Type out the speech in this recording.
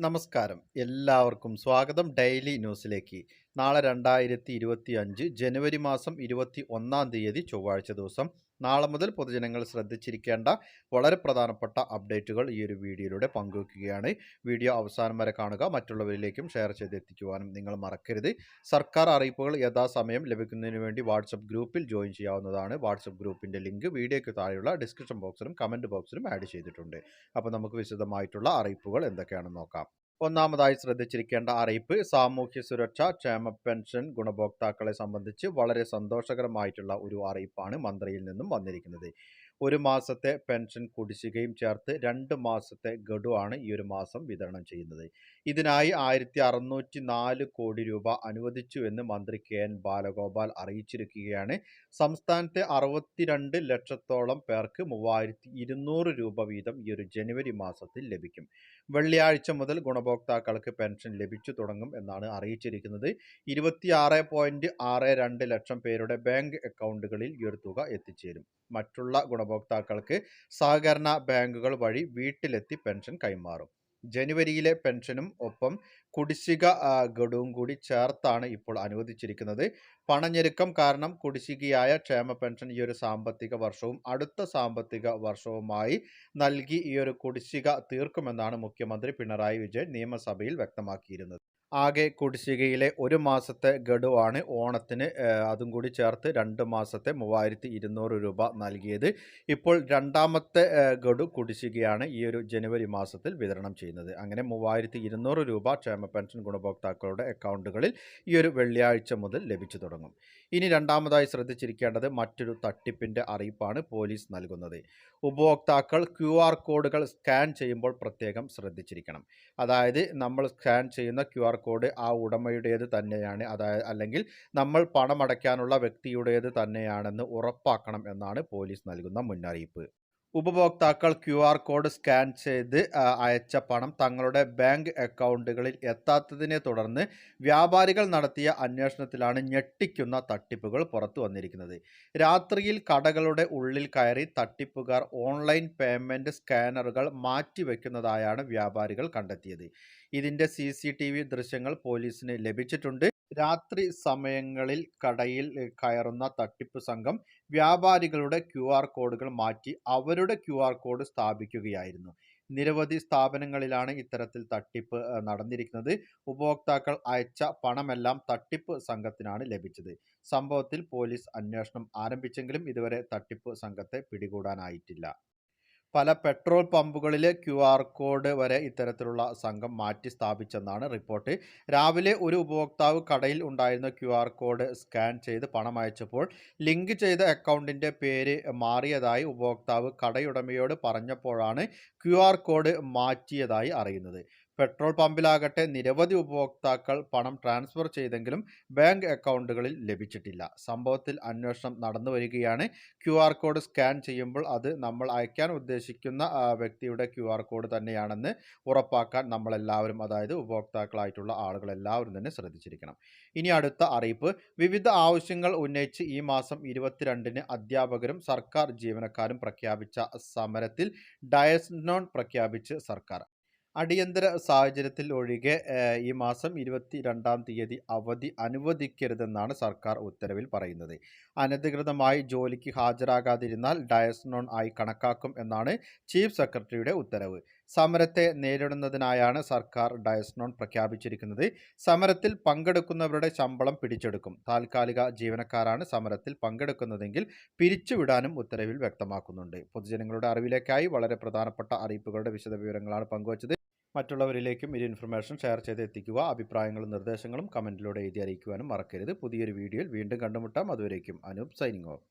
നമസ്കാരം. എല്ലാവർക്കും സ്വാഗതം ഡെയിലി ന്യൂസിലേക്ക്. നാളെ രണ്ടായിരത്തി ഇരുപത്തി അഞ്ച് ജനുവരി മാസം ഇരുപത്തി ഒന്നാം തീയതി ചൊവ്വാഴ്ച ദിവസം. നാളെ മുതൽ പൊതുജനങ്ങൾ ശ്രദ്ധിച്ചിരിക്കേണ്ട വളരെ പ്രധാനപ്പെട്ട അപ്ഡേറ്റുകൾ ഈ ഒരു വീഡിയോയിലൂടെ പങ്കുവയ്ക്കുകയാണ് വീഡിയോ അവസാനം വരെ കാണുക. മറ്റുള്ളവരിലേക്കും ഷെയർ ചെയ്തെത്തിക്കുവാനും നിങ്ങൾ മറക്കരുത്. സർക്കാർ അറിയിപ്പുകൾ യഥാസമയം ലഭിക്കുന്നതിന് വേണ്ടി വാട്സപ്പ് ഗ്രൂപ്പിൽ ജോയിൻ ചെയ്യാവുന്നതാണ്. വാട്സപ്പ് ഗ്രൂപ്പിന്റെ ലിങ്ക് വീഡിയോയ്ക്ക് താഴെയുള്ള ഡിസ്ക്രിപ്ഷൻ ബോക്സിലും കമന്റ് ബോക്സിലും ആഡ് ചെയ്തിട്ടുണ്ട്. അപ്പോൾ നമുക്ക് വിശദമായിട്ടുള്ള അറിയിപ്പുകൾ എന്തൊക്കെയാണെന്ന് നോക്കാം. ഒന്നാമതായി ശ്രദ്ധിച്ചിരിക്കേണ്ട അറിയിപ്പ് സാമൂഹ്യ സുരക്ഷ ക്ഷേമ പെൻഷൻ ഗുണഭോക്താക്കളെ സംബന്ധിച്ച് വളരെ സന്തോഷകരമായിട്ടുള്ള ഒരു അറിയിപ്പാണ് മന്ത്രിയിൽ നിന്നും വന്നിരിക്കുന്നത്. ഒരു മാസത്തെ പെൻഷൻ കുടിശ്ശികയും ചേർത്ത് രണ്ട് മാസത്തെ ഗഡുവാണ് ഈ ഒരു മാസം വിതരണം ചെയ്യുന്നത്. ഇതിനായി ആയിരത്തി അറുന്നൂറ്റി നാല് കോടി രൂപ അനുവദിച്ചു എന്ന് മന്ത്രി കെ എൻ ബാലഗോപാൽ അറിയിച്ചിരിക്കുകയാണ്. സംസ്ഥാനത്തെ അറുപത്തിരണ്ട് ലക്ഷത്തോളം പേർക്ക് മൂവായിരത്തി ഇരുന്നൂറ് രൂപ വീതം ഈ ഒരു ജനുവരി മാസത്തിൽ ലഭിക്കും. വെള്ളിയാഴ്ച മുതൽ ഗുണഭോക്താക്കൾക്ക് പെൻഷൻ ലഭിച്ചു തുടങ്ങും എന്നാണ് അറിയിച്ചിരിക്കുന്നത്. ഇരുപത്തിയാറ് പോയിന്റ് ആറ് രണ്ട് ലക്ഷം പേരുടെ ബാങ്ക് അക്കൗണ്ടുകളിൽ ഈ ഒരു തുക എത്തിച്ചേരും. മറ്റുള്ള ഗുണഭോക്താക്കൾക്ക് സഹകരണ ബാങ്കുകൾ വഴി വീട്ടിലെത്തി പെൻഷൻ കൈമാറും. ജനുവരിയിലെ പെൻഷനും ഒപ്പം കുടിശ്ശിക ഗഡുവും കൂടി ചേർത്താണ് ഇപ്പോൾ അനുവദിച്ചിരിക്കുന്നത്. പണഞ്ഞെരുക്കം കാരണം കുടിശ്ശികയായ ക്ഷേമ പെൻഷൻ ഈ ഒരു സാമ്പത്തിക വർഷവും അടുത്ത സാമ്പത്തിക വർഷവുമായി നൽകി ഈ ഒരു കുടിശ്ശിക തീർക്കുമെന്നാണ് മുഖ്യമന്ത്രി പിണറായി വിജയൻ നിയമസഭയിൽ വ്യക്തമാക്കിയിരുന്നത്. ആകെ കുടിശ്ശികയിലെ ഒരു മാസത്തെ ഗഡുവാണ് ഓണത്തിന് അതും കൂടി ചേർത്ത് രണ്ട് മാസത്തെ മൂവായിരത്തി ഇരുന്നൂറ് രൂപ നൽകിയത്. ഇപ്പോൾ രണ്ടാമത്തെ ഗഡു കുടിശ്ശികയാണ് ഈ ഒരു ജനുവരി മാസത്തിൽ വിതരണം ചെയ്യുന്നത്. അങ്ങനെ മൂവായിരത്തി ഇരുന്നൂറ് രൂപ ക്ഷേമ പെൻഷൻ ഗുണഭോക്താക്കളുടെ അക്കൗണ്ടുകളിൽ ഈ ഒരു വെള്ളിയാഴ്ച മുതൽ ലഭിച്ചു തുടങ്ങും. ഇനി രണ്ടാമതായി ശ്രദ്ധിച്ചിരിക്കേണ്ടത് മറ്റൊരു തട്ടിപ്പിന്റെ അറിയിപ്പാണ് പോലീസ് നൽകുന്നത്. ഉപഭോക്താക്കൾ ക്യു ആർ കോഡുകൾ സ്കാൻ ചെയ്യുമ്പോൾ പ്രത്യേകം ശ്രദ്ധിച്ചിരിക്കണം. അതായത് നമ്മൾ സ്കാൻ ചെയ്യുന്ന ക്യു ആർ കോഡ് ആ ഉടമയുടേത് തന്നെയാണ് അതായത് അല്ലെങ്കിൽ നമ്മൾ പണമടയ്ക്കാനുള്ള വ്യക്തിയുടേത് തന്നെയാണെന്ന് ഉറപ്പാക്കണം എന്നാണ് പോലീസ് നൽകുന്ന മുന്നറിയിപ്പ്. ഉപഭോക്താക്കൾ ക്യു ആർ കോഡ് സ്കാൻ ചെയ്ത് അയച്ച പണം തങ്ങളുടെ ബാങ്ക് അക്കൗണ്ടുകളിൽ എത്താത്തതിനെ തുടർന്ന് വ്യാപാരികൾ നടത്തിയ അന്വേഷണത്തിലാണ് ഞെട്ടിക്കുന്ന തട്ടിപ്പുകൾ പുറത്തു വന്നിരിക്കുന്നത്. രാത്രിയിൽ കടകളുടെ ഉള്ളിൽ കയറി തട്ടിപ്പുകാർ ഓൺലൈൻ പേയ്മെന്റ് സ്കാനറുകൾ മാറ്റിവെക്കുന്നതായാണ് വ്യാപാരികൾ കണ്ടെത്തിയത്. ഇതിന്റെ സി ദൃശ്യങ്ങൾ പോലീസിന് ലഭിച്ചിട്ടുണ്ട്. രാത്രി സമയങ്ങളിൽ കടയിൽ കയറുന്ന തട്ടിപ്പ് സംഘം വ്യാപാരികളുടെ ക്യു കോഡുകൾ മാറ്റി അവരുടെ ക്യു കോഡ് സ്ഥാപിക്കുകയായിരുന്നു. നിരവധി സ്ഥാപനങ്ങളിലാണ് ഇത്തരത്തിൽ തട്ടിപ്പ് നടന്നിരിക്കുന്നത്. ഉപഭോക്താക്കൾ അയച്ച പണമെല്ലാം തട്ടിപ്പ് സംഘത്തിനാണ് ലഭിച്ചത്. സംഭവത്തിൽ പോലീസ് അന്വേഷണം ആരംഭിച്ചെങ്കിലും ഇതുവരെ തട്ടിപ്പ് സംഘത്തെ പിടികൂടാനായിട്ടില്ല. പല പെട്രോൾ പമ്പുകളിലെ ക്യു ആർ കോഡ് വരെ ഇത്തരത്തിലുള്ള സംഘം മാറ്റി സ്ഥാപിച്ചെന്നാണ് റിപ്പോർട്ട്. രാവിലെ ഒരു ഉപഭോക്താവ് കടയിൽ ഉണ്ടായിരുന്ന ക്യു ആർ കോഡ് സ്കാൻ ചെയ്ത് പണം അയച്ചപ്പോൾ ലിങ്ക് ചെയ്ത അക്കൗണ്ടിന്റെ പേര് മാറിയതായി ഉപഭോക്താവ് കടയുടമയോട് പറഞ്ഞപ്പോഴാണ് ക്യു കോഡ് മാറ്റിയതായി അറിയുന്നത്. പെട്രോൾ പമ്പിലാകട്ടെ നിരവധി ഉപഭോക്താക്കൾ പണം ട്രാൻസ്ഫർ ചെയ്തെങ്കിലും ബാങ്ക് അക്കൗണ്ടുകളിൽ ലഭിച്ചിട്ടില്ല. സംഭവത്തിൽ അന്വേഷണം നടന്നു വരികയാണ്. ക്യു ആർ കോഡ് സ്കാൻ ചെയ്യുമ്പോൾ അത് നമ്മൾ അയക്കാൻ ഉദ്ദേശിക്കുന്ന വ്യക്തിയുടെ ക്യു ആർ കോഡ് തന്നെയാണെന്ന് ഉറപ്പാക്കാൻ നമ്മളെല്ലാവരും അതായത് ഉപഭോക്താക്കളായിട്ടുള്ള ആളുകൾ എല്ലാവരും തന്നെ ശ്രദ്ധിച്ചിരിക്കണം. ഇനി അടുത്ത അറിയിപ്പ്. വിവിധ ആവശ്യങ്ങൾ ഉന്നയിച്ച് ഈ മാസം ഇരുപത്തിരണ്ടിന് അധ്യാപകരും സർക്കാർ ജീവനക്കാരും പ്രഖ്യാപിച്ച സമരത്തിൽ ഡയസ്നോൺ പ്രഖ്യാപിച്ച് സർക്കാർ. അടിയന്തര സാഹചര്യത്തിൽ ഒഴികെ ഈ മാസം ഇരുപത്തി രണ്ടാം തീയതി അവധി അനുവദിക്കരുതെന്നാണ് സർക്കാർ ഉത്തരവിൽ പറയുന്നത്. അനധികൃതമായി ജോലിക്ക് ഹാജരാകാതിരുന്നാൽ ഡയസ്നോൺ ആയി കണക്കാക്കും എന്നാണ് ചീഫ് സെക്രട്ടറിയുടെ ഉത്തരവ്. സമരത്തെ നേരിടുന്നതിനായാണ് സർക്കാർ ഡയസ്നോൺ പ്രഖ്യാപിച്ചിരിക്കുന്നത്. സമരത്തിൽ പങ്കെടുക്കുന്നവരുടെ ശമ്പളം പിടിച്ചെടുക്കും. താൽക്കാലിക ജീവനക്കാരാണ് സമരത്തിൽ പങ്കെടുക്കുന്നതെങ്കിൽ പിരിച്ചുവിടാനും ഉത്തരവിൽ വ്യക്തമാക്കുന്നുണ്ട്. പൊതുജനങ്ങളുടെ അറിവിലേക്കായി വളരെ പ്രധാനപ്പെട്ട അറിയിപ്പുകളുടെ വിശദവിവരങ്ങളാണ് പങ്കുവച്ചത്. മറ്റുള്ളവരിലേക്കും ഈ ഇൻഫർമേഷൻ ഷെയർ ചെയ്ത് എത്തിക്കുക. അഭിപ്രായങ്ങളും നിർദ്ദേശങ്ങളും കമന്റിലൂടെ എഴുതി അറിയിക്കുവാനും മറക്കരുത്. പുതിയൊരു വീഡിയോയിൽ വീണ്ടും കണ്ടുമുട്ടാം. അതുവരേക്കും അനൂപ് സൈനിങ് ഓഫ്.